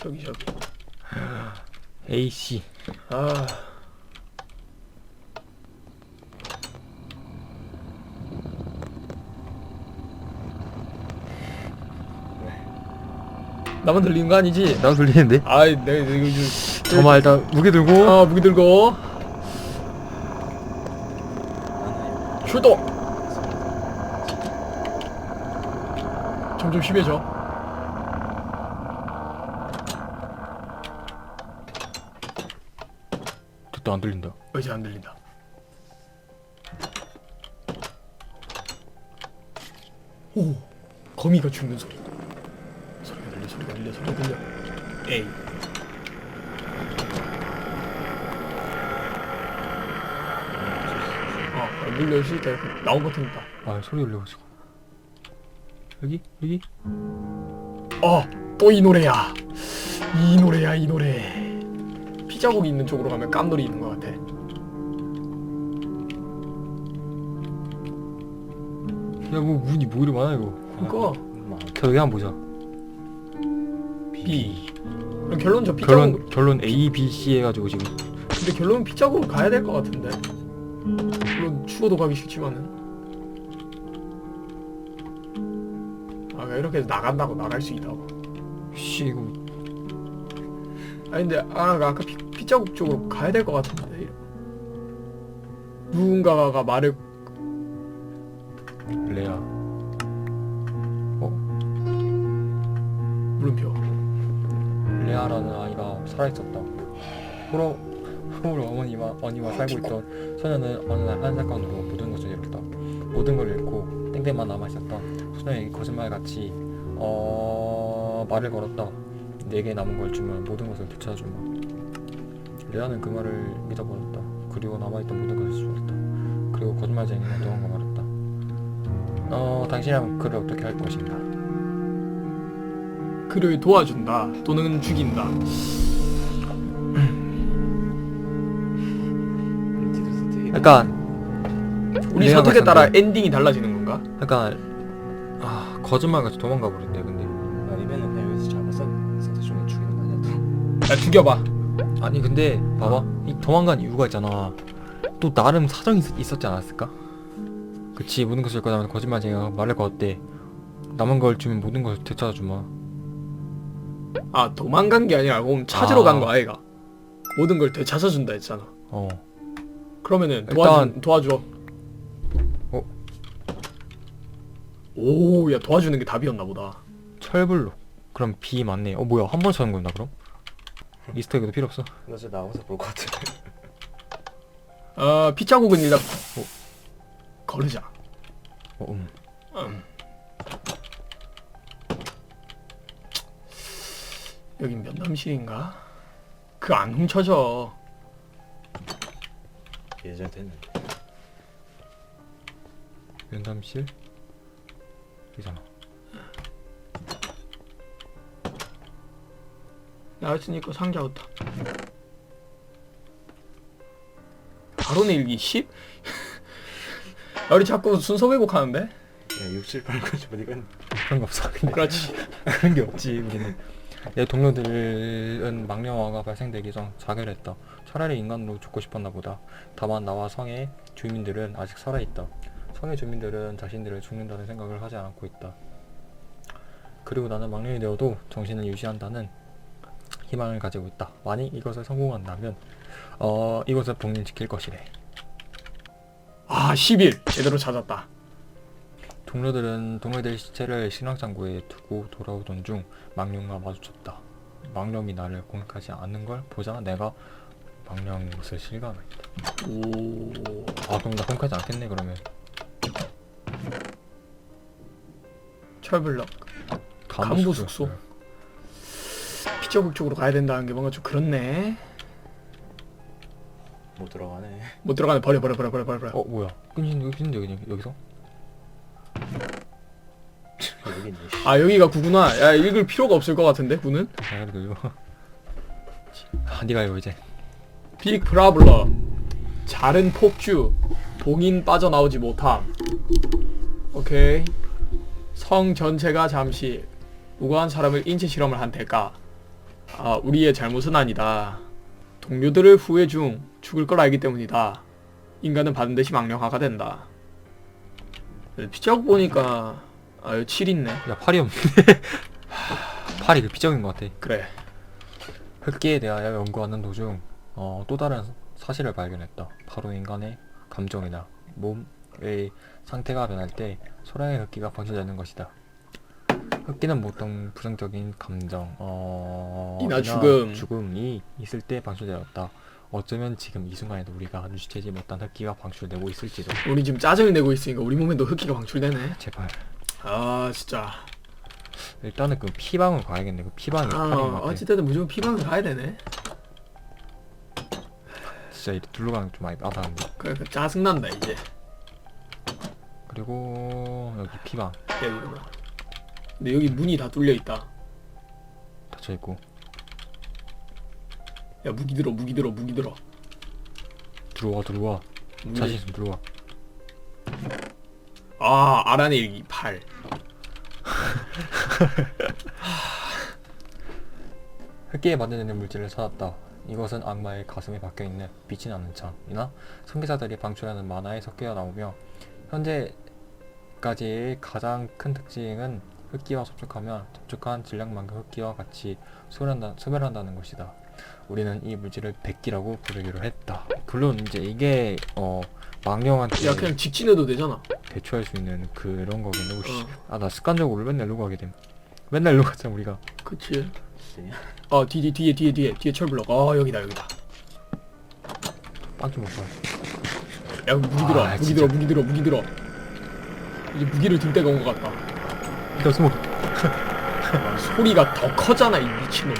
저기 저기. AC 아. 나만 들리는 거 아니지? 나도 들리는데? 아이 내가 이거 좀 잠깐만 일단 무게 들고 아 무기 들고 출동 점점 심해져 됐다 안 들린다. 어, 이제 안 들린다. 오 거미가 죽는 소리. 소리가 들려 소리가 들려 소리가 들려. 에이. 어물 열실 때 나온 것 같으니까 아 소리 올려가지고. 여기? 여기? 어 또 이 노래야. 이 노래야 이 노래 피자국이 있는 쪽으로 가면 깜놀이 있는 것 같아. 야 뭐 문이 뭐 이리 많아 이거? 그거 자 여기 한번 보자. B. 그럼 결론 저 피자국. 결론 결론 A, B, C 해가지고 지금. 근데 결론은 피자국으로 가야 될 것 같은데. 물론 죽어도 가기 싫지만은. 아 이렇게 해서 나간다고 나갈 수 있다고. 씨 이거. 아니 근데 아 아까 피, 피자국 쪽으로 가야 될 것 같은데. 누군가가 말을 레아. 물음표. 레아라는 아이가 살아있었다. 호러 호러 어머니와 어니와 살고 있던 소녀는 어느 날 한 사건으로 모든 것을 잃었다. 모든 걸 잃고 땡땡만 남아있었다. 소녀에게 거짓말같이 어... 말을 걸었다. 내게 남은 걸 주면 모든 것을 되찾아주마 레아는 그 말을 믿어버렸다. 그리고 남아있던 모든 것을 주었다. 그리고 거짓말쟁이는 도망가 말았다. 어... 당신이라면 그를 어떻게 할 것인가? 그를 도와준다. 또는 죽인다. 약간 우리 레아가 선택에 따라 상대. 엔딩이 달라지는 건가? 약간 아 거짓말같이 도망가 버린대 근데. 아니면은 그냥 여기서 잡아서 선택 중에 죽이는 거 아니야? 또? 야 죽여봐 아니 근데 봐봐. 이 도망간 이유가 있잖아. 또 나름 사정이 있, 있었지 않았을까? 그치 모든 것을 거다면 거짓말쟁이가 말을 걸었대. 남은 걸 주면 모든 걸 되찾아주마. 아 도망간 게 아니라 그럼 찾으러 아. 간 거야 얘가? 모든 걸 되찾아준다 했잖아. 어. 그러면은 도와주, 일단- 도와줘 어? 오야 도와주는 게 답이었나 보다. 철블록 그럼 B 맞네. 어 뭐야. 한번 찾는 건다 그럼? 이스터에그도 필요 없어. 나 진짜 나와서 볼것 같아. 아 피자국은 일단 거르자. 어, 음. 음. 여긴 면담실인가? 그 안 훔쳐져. 예전에 됐는데. 면담실? 여기잖아 나왔으니까 상자 없다? 바로네 일기 10? 야, 우리 자꾸 순서 왜곡하는데? 야 6, 7, 8, 9, 10 어디가 그런 거 없어 근데. 그렇지. 그런 게 없지 우리는 내 동료들은 망령화가 발생되기 전 자결했다. 차라리 인간으로 죽고 싶었나 보다. 다만 나와 성의 주민들은 아직 살아있다. 성의 주민들은 자신들을 죽는다는 생각을 하지 않고 있다. 그리고 나는 망령이 되어도 정신을 유지한다는 희망을 가지고 있다 만약 이것을 성공한다면 어 이것을 봉인시킬 것이래 아 10일 제대로 찾았다 동료들은 동료들 시체를 신앙장구에 두고 돌아오던 중 망령과 마주쳤다. 망령이 나를 공격하지 않는 걸 보자 내가 망령인 것을 실감했다. 오 아 그럼 나 공격하지 않겠네 그러면. 철블럭 간부 숙소. 피자국 쪽으로 가야 된다는 게 뭔가 좀 그렇네. 못 들어가네. 못 들어가네. 버려 버려 버려 버려 버려 버려. 어 뭐야? 끊긴 여기 끊긴데 여기 여기서? 여기 있네 씨. 아 여기가 구구나. 야 읽을 필요가 없을 것 같은데 구는? 아 그래도 이거. 아 네가 이거 이제. 빅 브라블러 자른 폭주. 봉인 빠져나오지 못함. 오케이. 성 전체가 잠시. 무고한 사람을 인체 실험을 한 대가 아 우리의 잘못은 아니다. 동료들을 후회 중 죽을 걸 알기 때문이다. 인간은 반드시 망령화가 된다. 피자국 보니까 아유 7 있네. 야 팔이 없는데 팔이 그 피적인 것 같아 그래. 흑기에 대하여 연구하는 도중 어, 또 다른 사실을 발견했다. 바로 인간의 감정이나 몸의 상태가 변할 때 소량의 흑기가 방출되는 것이다. 흑기는 보통 부정적인 감정, 어, 이나 죽음. 죽음이 있을 때 방출되었다. 어쩌면 지금 이 순간에도 우리가 눈치채지 못한 흑기가 방출되고 있을지도. 우리 지금 짜증을 내고 있으니까 우리 몸에도 흑기가 방출되네. 제발. 아 진짜. 일단은 그 피방을 가야겠네. 그 피방이 팔인 것아 같아. 어찌됐든 무조건 피방을 가야 되네. 진짜 이 둘러가는 좀 많이 나다는데. 그래 그 짜증 난다 이제. 그리고 여기 피방 여기구나. 근데 여기 문이 다 뚫려 있다. 닫혀 있고. 야 무기 들어 무기 들어 무기 들어. 들어와 들어와. 무기. 자신 있으면 들어와. 아 아란의 일기 8. 흑기에 만드는 물질을 찾았다. 이것은 악마의 가슴에 박혀있는 빛이 나는 창이나 성기사들이 방출하는 만화에 섞여 나오며 현재까지의 가장 큰 특징은 흑기와 접촉하면 접촉한 질량만큼 흑기와 같이 소멸한다, 소멸한다는 것이다. 우리는 이 물질을 백기라고 부르기로 했다. 물론 이제 이게 어 망령한테 야 그냥 직진해도 되잖아. 대처할 수 있는 그런 거겠네. 오씨. 어. 아나 습관적으로 맨날 일로 가게 됨. 맨날 일로 가잖아 우리가. 그치. 아 뒤에 뒤에 뒤에 뒤에 뒤에 철블럭. 아 여기다 여기다. 빵좀 먹자. 야 무기 들어 아, 무기 진짜. 들어 무기 들어 무기 들어. 이제 무기를 들 때가 온 것 같다. 일단 숨어. 아, 소리가 더 커잖아 이 미친놈.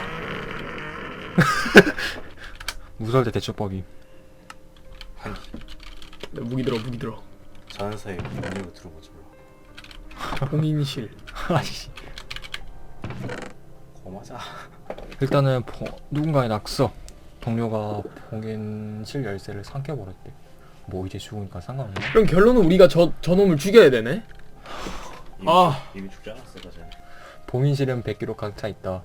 무서울 때 대처법이. 한 야, 무기 들어 무기 들어. 자연사의 문으로 들어보지 몰라. 봉인실. 아씨. 고마자. 일단은 봉- 누군가의 낙서. 동료가 봉인실 열쇠를 삼켜버렸대. 뭐 이제 죽으니까 상관없나? 그럼 결론은 우리가 저 저놈을 죽여야 되네. 이미, 아. 죽- 이미 죽지 않았어 그 전에. 봉인실은 100기로 가득 차 있다.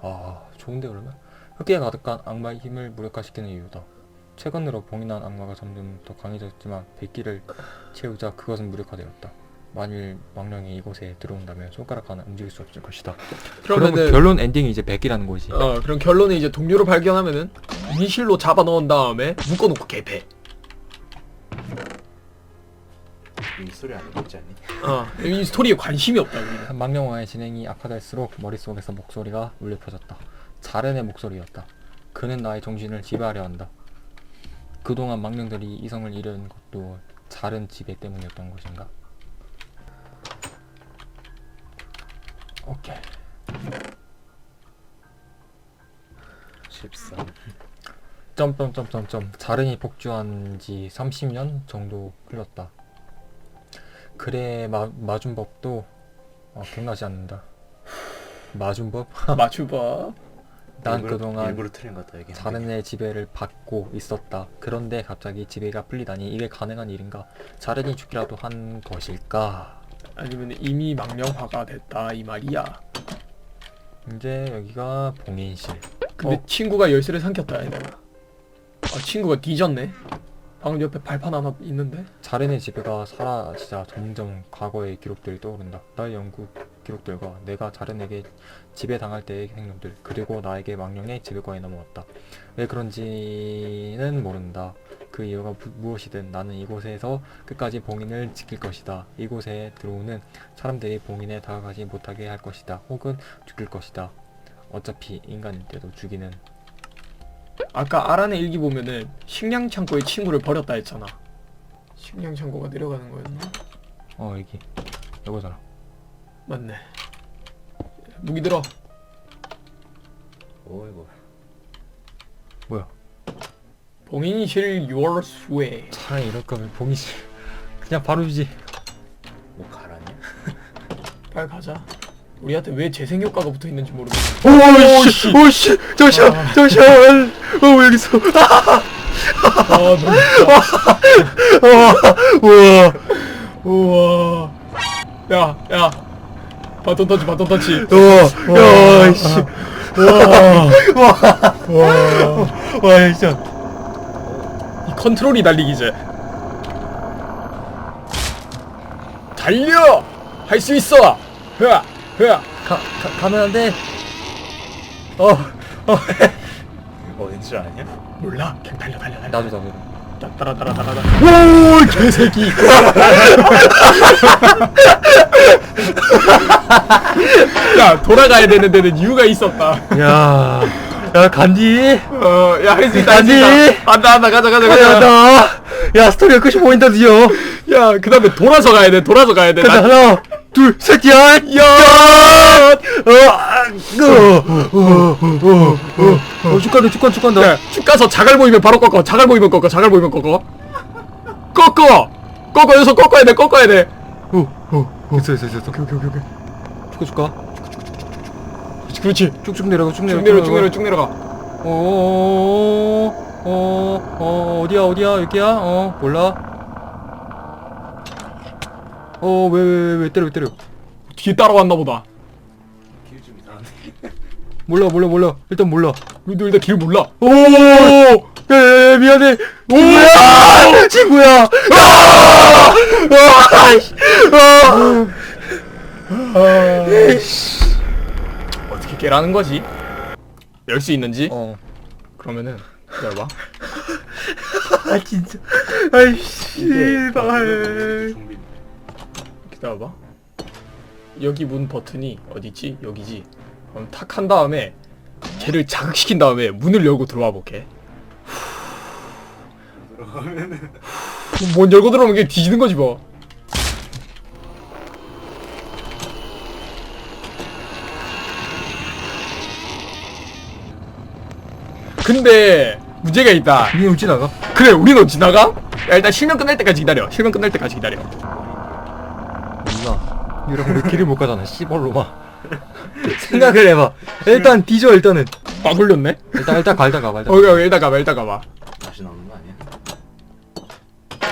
아 좋은데 그러면? 흑기에 가득한 악마의 힘을 무력화시키는 이유다. 최근 들어 봉인한 악마가 점점 더 강해졌지만 100기를 채우자 그것은 무력화되었다. 만일 망령이 이곳에 들어온다면 손가락 하나 움직일 수 없을 것이다. 그러면 그러면은 결론 엔딩이 이제 100기라는 거지. 어 그럼 결론은 이제 동료를 발견하면은 봉인실로 잡아 넣은 다음에 묶어놓고 개패. 이 소리 안 듣지 않니? 어 이 스토리에 관심이 없다 우리는. 망령화의 진행이 악화될수록 머릿속에서 목소리가 울려 퍼졌다. 자렌의 목소리였다. 그는 나의 정신을 지배하려 한다. 그동안 망령들이 이성을 잃은 것도 자른 지배 때문이었던 것인가? 오케이. 13. 점점점점점 자른이 복주한 지 30년 정도 흘렀다. 그래 마, 마준법도 어, 기억나지 않는다. 마준법? 맞춰봐. 난 일부러- 그동안 일부러 틀린 것 같다 여기. 자른의 지배를 받고 있었다. 그런데 갑자기 지배가 풀리다니 이게 가능한 일인가? 자른이 죽기라도 한 것일까? 아니면 이미 망령화가 됐다 이 말이야. 이제 여기가 봉인실. 근데 어. 친구가 열쇠를 삼켰다 얘들아. 아 친구가 뒤졌네. 방금 옆에 발판 하나 있는데. 자른의 지배가 사라지자 점점 과거의 기록들이 떠오른다. 나의 연구 기록들과 내가 자른에게 지배당할 때의 행동들 그리고 나에게 망령의 지배권이 넘어왔다. 왜 그런지는 모른다. 그 이유가 무, 무엇이든 나는 이곳에서 끝까지 봉인을 지킬 것이다. 이곳에 들어오는 사람들이 봉인에 다가가지 못하게 할 것이다. 혹은 죽일 것이다. 어차피 인간일 때도 죽이는 아까 아란의 일기 보면은 식량 창고에 친구를 버렸다 했잖아. 식량 창고가 내려가는 거였나? 어 여기 이거잖아. 맞네. 무기 들어. 오이고. 뭐야? 봉인실 yours way. 차라리 이럴 거면 봉인실 그냥 바로 주지. 뭐 가라냐? 빨리 가자. 우리한테 왜 재생 효과가 붙어 있는지 모르겠어. 오씨, 오씨, 잠시만, 잠시만, 어, 여기 있어. 아, 너무 우와, 우와. 야, 야. 바톤 터치, 바톤 터치. 우와, 야, 씨, 와 진짜 이 컨트롤이 달리기지. 달려! 할 수 있어! 흐아! 흐아! 가, 가, 가면 안 돼 어, 어 어딘 줄 아냐? 몰라. 그냥 달려, 달려, 달려. 나도 나도 따- 따라, 따라, 따라, 따라. 오, 개새끼. 야, 돌아가야 되는 데는 이유가 있었다. 야, 야 간디 어, 야, 할 수 있다, 할 수 아니. 있다. 안다, 안다, 가자, 가자, 가자. 가자 야 스토리가 끝이 보인다 드디어 야, 그 다음에 돌아서 가야 돼, 돌아서 가야 돼. 가자 나- 하나 둘 셋 야 야! 어 축간다 축간 축간다 야, 쭉 가서 자갈 보이면 바로 꺾어. 자갈 보이면 꺾어. 자갈 보이면 꺾어. 꺾어. 꺾어. 여기서 꺾어야 돼. 꺾어야 돼. 됐어 됐어 됐어 오케이 오케이 오케이 축가 축가 그렇지. 그렇지. 쭉쭉 내려가 쭉 쭉 내려가 내려, 쭉 내려, 쭉 내려가. 어 어 어 어, 어, 어디야 어디야 여기야 어 몰라 어왜왜 왜 때려 왜 때려 뒤에 따라왔나 보다. 길좀 이상한데. 몰라 몰라 몰라 일단 몰라 우리도 일단 길 몰라. 오 야, 야, 미안해 오 친구야 아! 아! 어떻게 깨라는 거지? 열 수 있는지? 어. 그러면은 기다려봐. 아 진짜 아이 씨 발 좀비. 기다려봐. 여기 문 버튼이 어디지? 여기지. 그럼 탁 한 다음에 걔를 자극시킨 다음에 문을 열고 들어와 볼게. 들어가면은 문 열고 들어오면 그냥 뒤지는 거지 뭐. 근데 문제가 있다. 니 어찌 나가? 그래, 우리는 지나가? 야, 일단 실명 끝날 때까지 기다려. 실명 끝날 때까지 기다려. 이러면 우리 길을 못 가잖아 씨발로마 생각을 해봐 일단 뒤져 일단은 아, 돌렸네? 일단 일단 가 일단 가봐 일단 오케이, 오케이, 일단 가봐, 일단 가봐. 다시 나오는 거 아니야?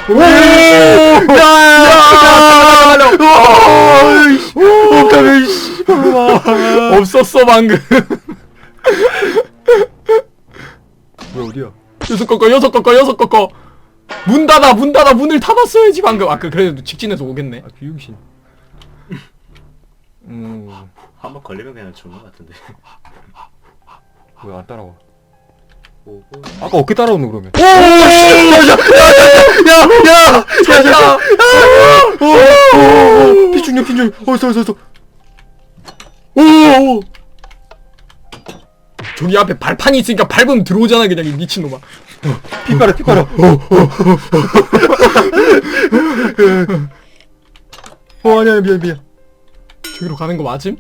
오! 야! 어떡하면 씨발로마 없었어, 방금. 왜 어디야? 여섯 꺾어, 여섯 꺾어, 여섯 꺾어. 문 닫아, 문 닫아, 문을 닫았어야지, 방금. 아까 그래도 직진해서 오겠네. 아 귀용신 음... 한 번 걸리면 그냥 죽는 거 같은데. 왜안 따라와 오고. 아까 어떻게 따라오노 그러면? 오! 야야 야 야야 피중력 피중력 어서 어서 어서 오! 저기 앞에 발판이 있으니까 밟으면 들어오잖아 그냥 이 미친놈아 피 빨아 피 빨아 어 아니야 미안 미안 저기로 가는 거 맞음?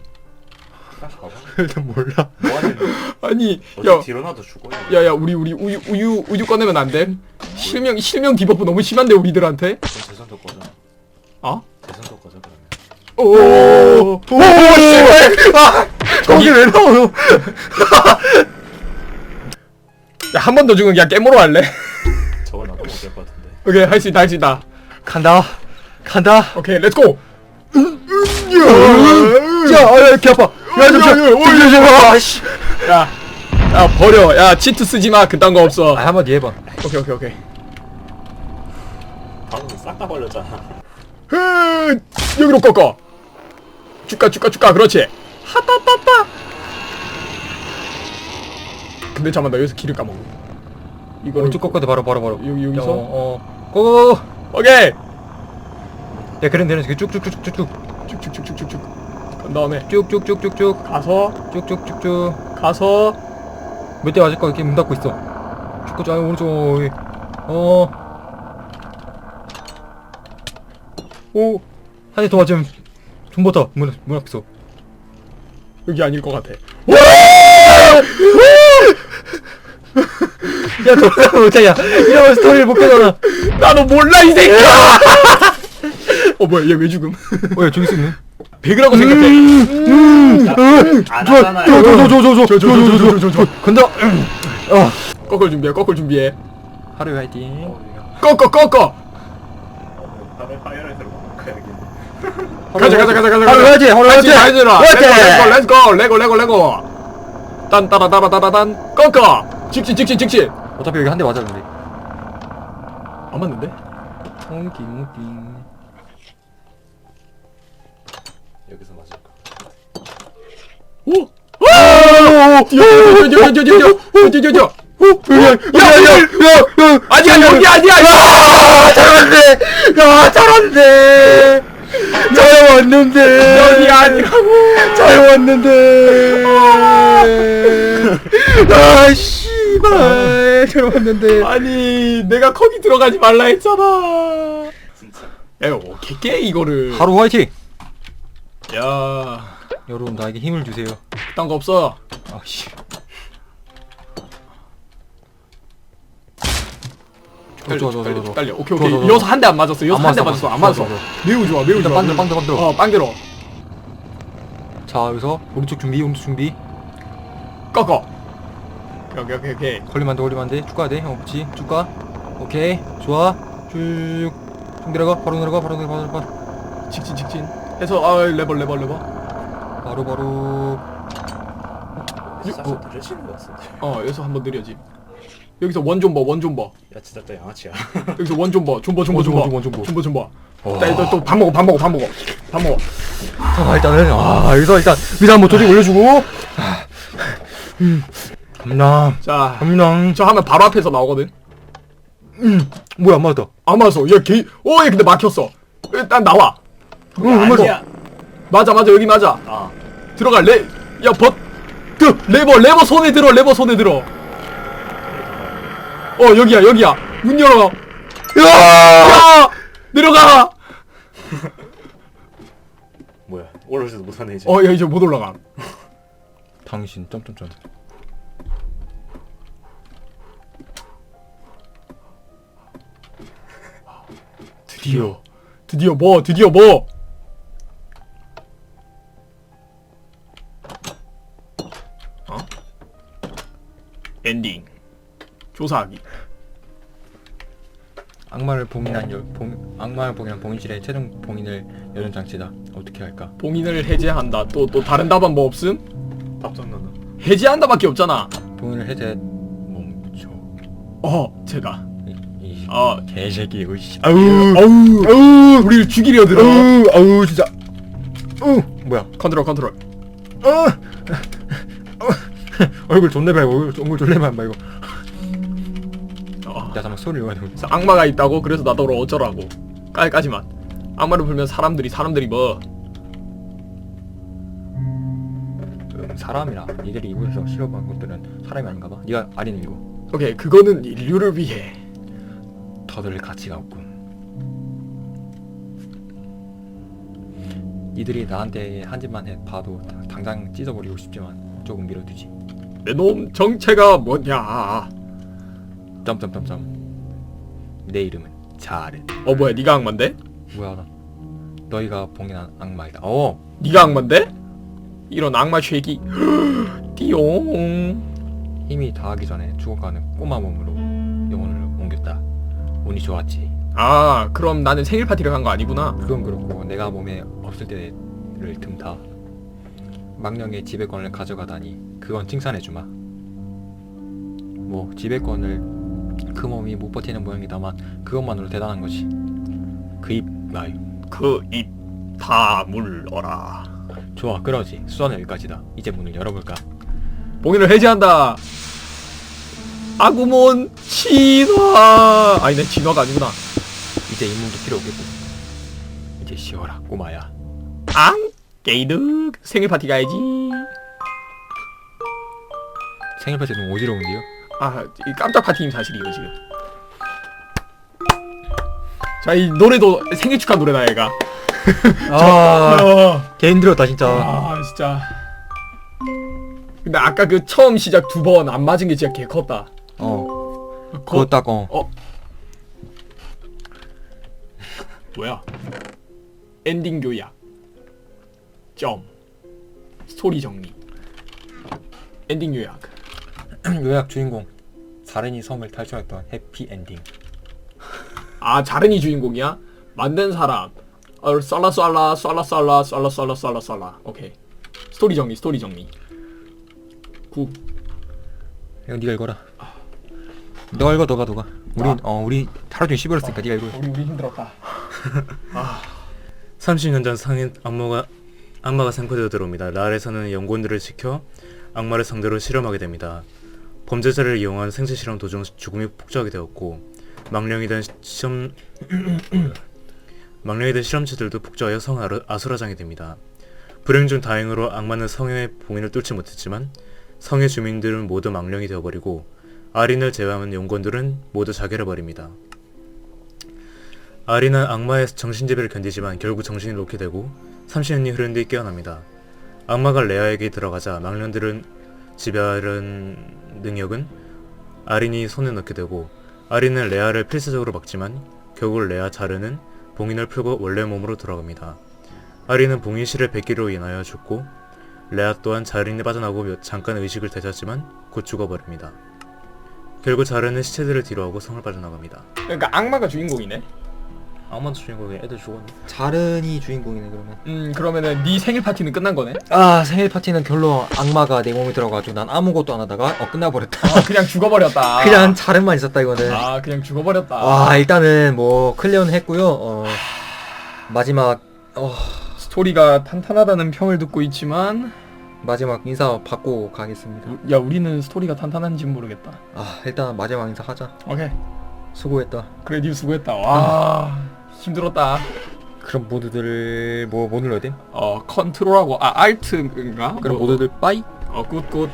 딱 가봐. 일단 몰라 뭐 하는 아니 야 뒤로 놔도 죽어. 야야 우리 우리 우유 우유 우유 꺼내면 안 돼? 실명 실명 디버프 너무 심한데 우리들한테? 그럼 대선도 꺼져. 어? 대선도 꺼져 그러면. 오! 오! 씨발! 아! 거기 왜 나오노 야한 번 더 죽으면 그냥 깨모로 할래? 저걸 나도 못할 것 같은데. 오케이 할 수 있다 할 수 있다 간다 간다 오케이 렛츠고! 야, 아, 야, 개 아파. 야, 좀, 좀, 좀, 좀, 아, 씨. 야, 야 버려. 야 치트 쓰지 마. 그딴 거 없어. 아, 한마디 해봐. 오케이 오케이 오케이. 방금 싹 다 걸렸잖아. 흐 여기로 꺾어. 쭉가 쭉가 쭉가. 그렇지. 하빠빠빠. 근데 잠깐만 나 여기서 길을 까먹어. 이거 어, 쭉 꺾어도 바로, 바로, 바로. 여기 여기서? 어, 어. 고고고. 오케이 야, 그럼 되는 쭉, 쭉, 쭉, 쭉, 쭉, 쭉쭉쭉쭉쭉쭉 간 다음에 쭉, 쭉, 쭉, 쭉, 쭉, 가서 쭉, 쭉, 쭉, 쭉. 가서 몇 대 맞을 거 이렇게 문 닫고 있어. 쭉, 쭉, 아, 오른쪽. 어, 오 한 대 더 맞으면 존버터 문, 문 앞에서. 여기 아닐 것 같아 야, 돌아가면 못하냐. 이러면 스토리를 못 깨잖아. 나도 몰라 이 새끼야 어 뭐야 얘 왜 죽음 어, 야, 저기 있네. 배그라고 생각해 안 하잖아요. 저, 저, 저, 저, 저, 저, 저, 저, 저, 저, 저, 저. 간다. 어. 꺾을 준비해 꺾을 준비해 하루 화이팅. 꺾어 꺾어 다음에 파이어라이트로 바꿔야겠네. 가자 가자 가자 가자 하루 화이팅. 하루 같이 화이팅. 가야지라 화이팅. 렛츠고 렛츠고 레고 레고 레고 딴 따라 따라 따라단 꺾어 직진 직진 직진 어차피 여기 한 대 맞았는데 안 맞는데? 띵띵 띵 여기서 맞을 거. 오! 뛰어 야야야야 아니야 여기 아니야 야 잘왔네 야 잘왔네 잘 왔는데 여기 아니라고 잘 왔는데 아 씨발 잘 왔는데 아니 내가 거기 들어가지 말라 했잖아 진짜. 야깨 이거를 하루 화이팅 야. 여러분 나에게 힘을 주세요. 그딴 거 없어. 아씨. 좋아 좋아 좋아 좋아 빨리. 오케이 좋아, 오케이. 좋아, 좋아. 여기서 한 대 안 맞았어 안한대 맞았어, 맞았어. 안 맞았어. 맞았어. 좋아, 매우 좋아 매우 일단 좋아. 빵들어, 빵들어, 빵들어. 어 빵들어. 자 여기서 오른쪽 준비 오른쪽 준비. 꺾어 오케이 오케이 오케이 걸리면 안 돼 걸리면 안 돼. 쭉 가야 돼 형 없지 쭉 가 오케이 좋아. 쭉 쭉 내려가 바로 내려가 바로 내려가 바로 내려가. 직진 직진 해서 아 레버 레버 레버 바로 바로. 사실 느려지는 거 같은데. 어 여기서 한번 느려지. 여기서 원존버 원존버 야 진짜 또 양아치야. 여기서 원존버 존버 존버 존버 원존버. 존버 존버 와. 또또밥 먹어 밥 먹어 밥 먹어. 밥 먹어. 자 일단은 아 여기서 일단 위로 한번 조직 올려주고. 음. 감랑 자저 하면 바로 앞에서 나오거든. 음. 뭐야 안 맞았다. 안 맞았어. 야개오얘 근데 막혔어. 일단 나와 맞아. 아니야. 맞아 맞아. 여기 맞아. 아. 들어가. 레야벗 그 레버 레버 손에 들어 레버 손에 들어. 어 여기야 여기야. 문 열어. 야! 내려가. 뭐야? 올라오지도 못하네 이제. 어야 이제 못 올라가. 당신 점점점. 드디어. 드디어 뭐 드디어 뭐 엔딩. 조사하기. 악마를 봉인한 여, 봉, 악마를 봉인한 봉인실에 최종 봉인을 여는 장치다. 어떻게 할까? 봉인을 해제한다. 또 또 다른 답은 뭐 없음? 답장 나나. 해제한다 밖에 없잖아. 봉인을 해제 멈춰 어 제가. 이, 이 어. 개새끼 으이씨. 아우 아우 아우. 우리를 죽이려 들어. 아우 진짜. 우 뭐야? 컨트롤 컨트롤 얼굴 존내 말고 얼굴, 얼굴 존내 말 말고. 어. 야 잠깐 소리 돼 그래서 악마가 있다고? 그래서 나더러 어쩌라고? 까지만. 악마를 불면 사람들이 사람들이 뭐? 음, 사람이라 니들이 이곳에서 실험한 것들은 사람이 아닌가 봐. 네가 아린 이거. 오케이 그거는 인류를 위해. 더들 가치가 없군. 니들이 나한테 한 짓만 해 봐도 다- 당장 찢어버리고 싶지만 조금 밀어두지 내 놈 정체가 뭐냐? 점점점점 내 이름은 자른 어 뭐야 네가 악마인데? 뭐야 나. 너희가 봉인한 악마이다. 어. 네가 악마인데? 이런 악마 쉐기. 띠용. 힘이 다하기 전에 죽어가는 꼬마 몸으로 영혼을 옮겼다. 운이 좋았지. 아 그럼 나는 생일 파티를 간 거 아니구나. 그건 그렇고 내가 몸에 없을 때를 틈타 망령의 지배권을 가져가다니 그건 칭찬해주마. 뭐 지배권을 그 몸이 못 버티는 모양이다만 그것만으로 대단한 거지. 그입 나유 그입 다물어라. 좋아 그러지. 수완은 여기까지다. 이제 문을 열어볼까? 봉인을 해제한다! 아구몬 진화! 아니네 진화가 아니구나. 이제 인문도 필요 없겠고. 이제 쉬어라 꼬마야. 앙 게이드 생일 파티 가야지. 생일 파티 너무 어지러운데요? 아 이 깜짝 파티임 사실이에요 지금. 자 이 노래도 생일 축하 노래다 얘가. 아, 아, 개 힘들었다 진짜. 아 진짜. 근데 아까 그 처음 시작 두 번 안 맞은 게 진짜 개 컸다. 어. 거, 그거 딱 어. 어. 뭐야? 엔딩 요약 점 스토리 정리 엔딩 요약 요약 주인공 사렌이 섬을 탈출했던 해피 엔딩 아 자른이 주인공이야 만든 사람 어 썰라 썰라 썰라 썰라 썰라 썰라 썰라 썰라 오케이 스토리 정리 스토리 정리 국. 이거 네가 읽어라. 너가 읽어 너가 너가. 우리 나? 어 우리 하루 종일 씹어렸으니까 네가 읽어. 우리 우리 힘들었다. 30년 전 상인 악마가 악마가 생포되어 들어옵니다. 라알에서는 영혼들을 지켜 악마를 상대로 실험하게 됩니다. 범죄자를 이용한 생체 실험 도중 죽음이 폭주하게 되었고 망령이 된 시험 망령이 된 실험체들도 폭주하여 성 아수라장이 됩니다. 불행 중 다행으로 악마는 성의 봉인을 뚫지 못했지만 성의 주민들은 모두 망령이 되어버리고 아린을 제외하면 영혼들은 모두 자결해 버립니다. 아리는 악마의 정신지배를 견디지만 결국 정신을 놓게 되고 30년이 흐른 뒤 깨어납니다. 악마가 레아에게 들어가자 망령들은 지배하는 능력은 아린이 손에 넣게 되고 아린은 레아를 필사적으로 막지만 결국 레아 자르는 봉인을 풀고 원래 몸으로 돌아갑니다. 아린은 봉인실을 뱉기로 인하여 죽고 레아 또한 자린이 빠져나오고 몇- 잠깐 의식을 되찾지만 곧 죽어버립니다. 결국 자르는 시체들을 뒤로하고 성을 빠져나갑니다. 그러니까 악마가 주인공이네. 악마 주인공이 애들 죽었네. 자른이 주인공이네 그러면. 음 그러면은 네 생일 파티는 끝난 거네. 아 생일 파티는 결로 악마가 내 몸에 들어가지고 난 아무것도 안 하다가 어 끝나버렸다. 아, 그냥 죽어버렸다. 그냥 자른만 있었다 이거는. 아 그냥 죽어버렸다. 와 일단은 뭐 클리어는 했고요. 어, 마지막 어, 스토리가 탄탄하다는 평을 듣고 있지만 마지막 인사 받고 가겠습니다. 우- 야 우리는 스토리가 탄탄한지 모르겠다. 아 일단 마지막 인사 하자. 오케이 수고했다. 그래 니 수고했다. 와 힘들었다. 그럼 모두들 뭐 뭐 눌러야 돼? 어 컨트롤하고 아 알트인가? 그럼 뭐, 모두들 빠이. 어 굿굿